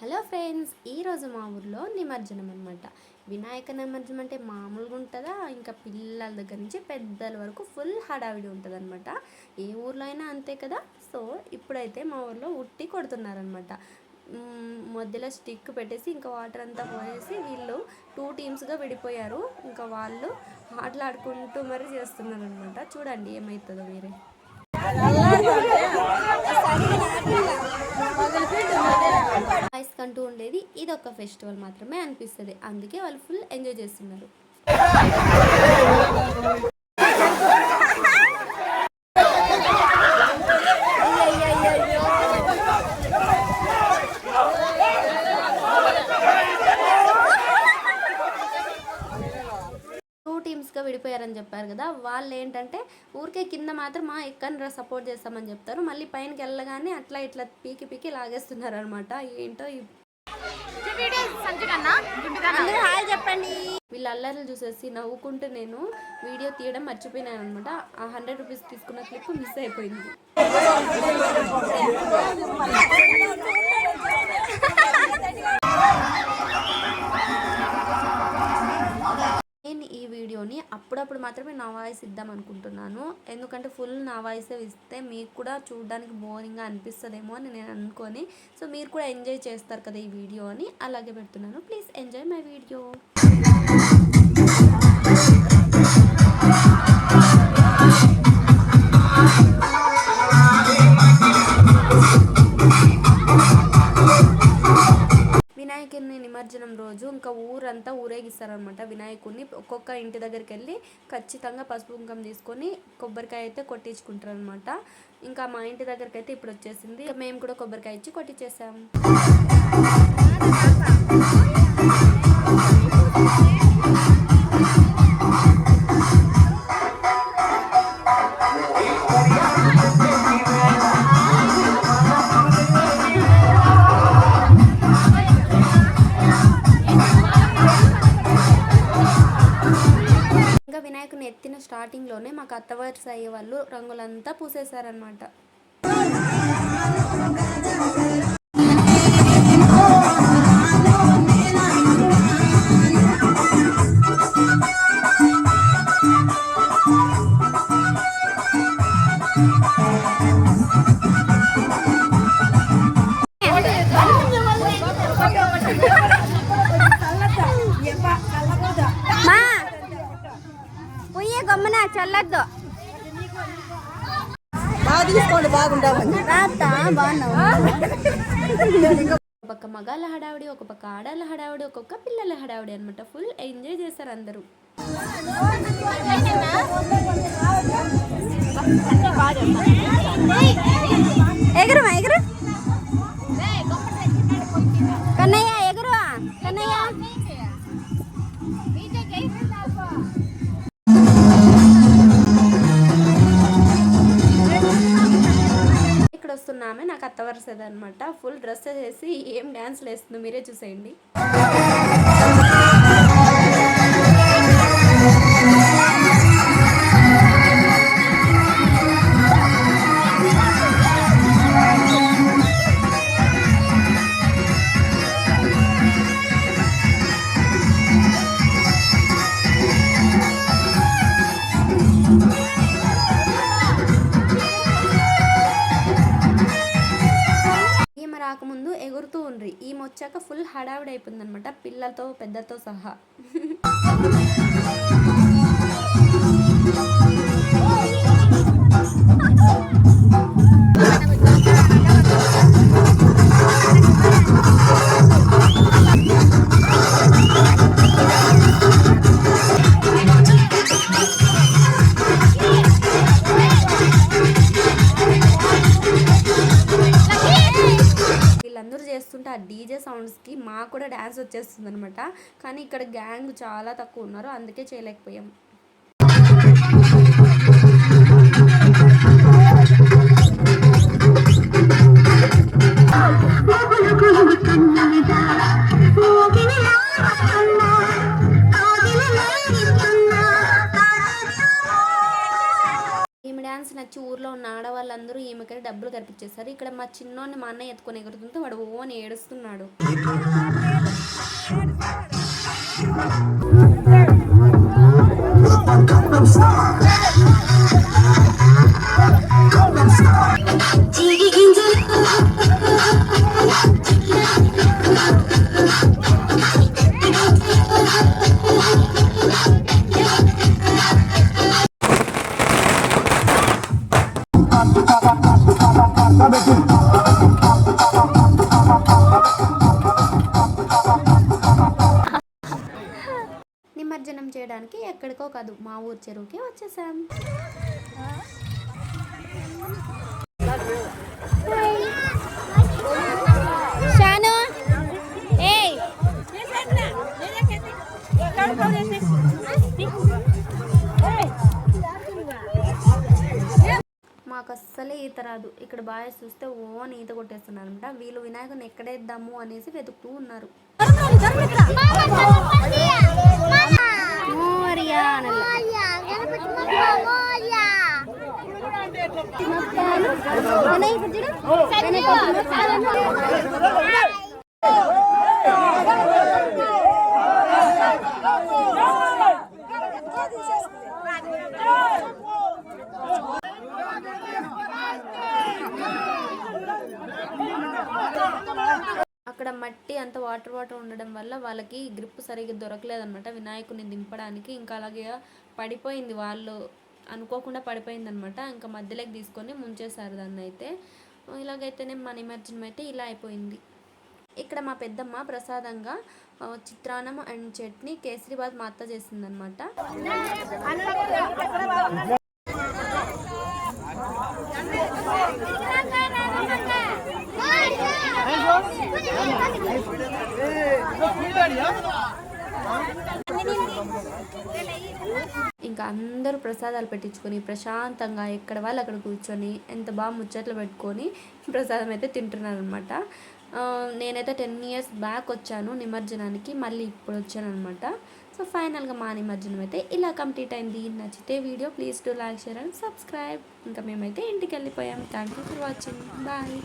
Hello friends ఈరోజు మా ఊర్లో నిమజ్జనం అనమాట వినాయక నిమజ్జనం అంటే మామూలుగా ఉంటుందా? ఇంకా పిల్లల దగ్గర నుంచి పెద్దల వరకు ఫుల్ హడావిడి ఉంటుంది అనమాట ఏ ఊర్లో అయినా అంతే కదా? సో ఇప్పుడైతే మా ఊర్లో ఉట్టి కొడుతున్నారనమాట మధ్యలో స్టిక్ పెట్టేసి ఇంకా వాటర్ అంతా పోయేసి వీళ్ళు టూ టీమ్స్గా విడిపోయారు. ఇంకా వాళ్ళు ఆటలాడుకుంటూ మరీ చేస్తున్నారు అనమాట చూడండి ఏమవుతుందో మీరే. ఇది ఒక ఫెస్టివల్ మాత్రమే అనిపిస్తుంది. అందుకే వాళ్ళు ఫుల్ ఎంజాయ్ చేస్తున్నారు. టూ టీమ్స్గా విడిపోయారని చెప్పారు కదా వాళ్ళు ఏంటంటే ఊరికే కింద మాత్రం మా ఎక్కడ సపోర్ట్ చేస్తామని చెప్తారు. మళ్ళీ పైనకి వెళ్ళగానే అట్లా ఇట్లా పీకి పీకి లాగేస్తున్నారు అనమాట ఏంటో ఈ అందరూ హాయ్ చెప్పండి. వీళ్ళ అల్లర్లు చూసేసి నవ్వుకుంటూ నేను వీడియో తీయడం మర్చిపోయినాను అనమాట ఆ హండ్రెడ్ రూపీస్ తీసుకున్న క్లిప్ మిస్ అయిపోయింది నేను ఈ వీడియోని అప్పుడప్పుడు మాత్రమే నా వాయిస్ ఇద్దాం అనుకుంటున్నాను. ఎందుకంటే ఫుల్ నా వాయిస్ ఇస్తే మీకు కూడా చూడడానికి బోరింగ్గా అనిపిస్తుందేమో అని నేను అనుకొని సో మీరు కూడా ఎంజాయ్ చేస్తారు కదా ఈ వీడియో అని అలాగే పెడుతున్నాను. Please enjoy my video. నిమజ్జనం రోజు ఇంకా ఊరంతా ఊరేగిస్తారనమాట వినాయకుడిని. ఒక్కొక్క ఇంటి దగ్గరికి వెళ్ళి ఖచ్చితంగా పసుపు కుంకం తీసుకొని కొబ్బరికాయ అయితే కొట్టించుకుంటారనమాట ఇంకా మా ఇంటి దగ్గరికి అయితే ఇప్పుడు వచ్చేసింది. మేము కూడా కొబ్బరికాయ ఇచ్చి కొట్టించేసాము వినాయకుని ఎత్తిన స్టార్టింగ్లోనే మాకు అత్తవారి అయ్యే వాళ్ళు రంగులంతా పూసేశారనమాట మా గమ్మున చల్లద్దు. బాగా తీసుకోండి బాగుంటామని రాత్తా బాగున్నావు? ఒక పక్క మగాళ్ళ హడావిడి ఒక పక్క ఆడాళ్ళ హడావిడి ఒక్కొక్క పిల్లల హడావిడి అనమాట ఫుల్ ఎంజాయ్ చేశారు అందరూ. ఎగురు ఎగురు? కన్నయ్య ఎగురు కన్నయ్య? వస్తున్నామే అనమాట ఫుల్ డ్రెస్ వేసి ఏం డ్యాన్స్లు వేస్తుందో మీరే చూసేయండి. రాకముందు ఎగురుతూ ఉండ్రి. ఈమె వచ్చాక ఫుల్ హడావిడి అయిపోయింది పిల్లలతో పెద్దతో సహా. వీళ్ళందరూ చేస్తుంటే ఆ డీజే సౌండ్స్కి మాకు కూడా డ్యాన్స్ వచ్చేస్తుంది అనమాట కానీ ఇక్కడ గ్యాంగ్ చాలా తక్కువ ఉన్నారు అందుకే చేయలేకపోయాం. ఊర్లో ఉన్న ఆడవాళ్ళందరూ ఈమెకే డబ్బులు కనిపించేశారు ఇక్కడ మా చిన్నోడిని మా అన్నయ్య ఎత్తుకొని ఎగురుతుంటే వాడు ఓ అని ఏడుస్తున్నాడు నిమజ్జనం ఎక్కడికో కాదు మా ఊరు చెరువుకి వచ్చేసాం. షాను ఏయ్. మాకు అస్సలే ఈత రాదు. ఇక్కడ బాగా చూస్తే ఓ ఈత కొట్టేస్తున్నారు అనమాట వీళ్ళు వినాయకుని ఎక్కడేద్దాము అనేసి వెతుకుతూ ఉన్నారు. అక్కడ మట్టి అంత వాటర్ వాటర్ ఉండడం వల్ల వాళ్ళకి గ్రిప్ సరిగ్గా దొరకలేదన్నమాట. వినాయకుని దింపడానికి ఇంకా అలాగే పడిపోయింది వాళ్ళు. అనుకోకుండా పడిపోయింది అనమాట ఇంకా మధ్యలోకి తీసుకొని ముంచేశారు దాన్ని అయితే. ఇలాగైతేనే మా నిమజ్జనం అయితే ఇలా అయిపోయింది. ఇక్కడ మా పెద్దమ్మ ప్రసాదంగా చిత్రాన్నం అండ్ చట్నీ కేసరిబాద్ మా అత్త చేసిందనమాట ఇంకా అందరూ ప్రసాదాలు పెట్టించుకొని ప్రశాంతంగా ఎక్కడ వాళ్ళు అక్కడ కూర్చొని ఎంత బాగా ముచ్చట్లు పెట్టుకొని ప్రసాదం అయితే తింటున్నారనమాట నేనైతే టెన్ ఇయర్స్ బ్యాక్ వచ్చాను నిమజ్జనానికి మళ్ళీ ఇప్పుడు వచ్చాను అనమాట సో ఫైనల్గా మా నిమజ్జనం అయితే ఇలా కంప్లీట్ అయింది. నచ్చితే video please to like share and subscribe. ఇంకా మేమైతే ఇంటికి వెళ్ళిపోయాం. Thank you for watching bye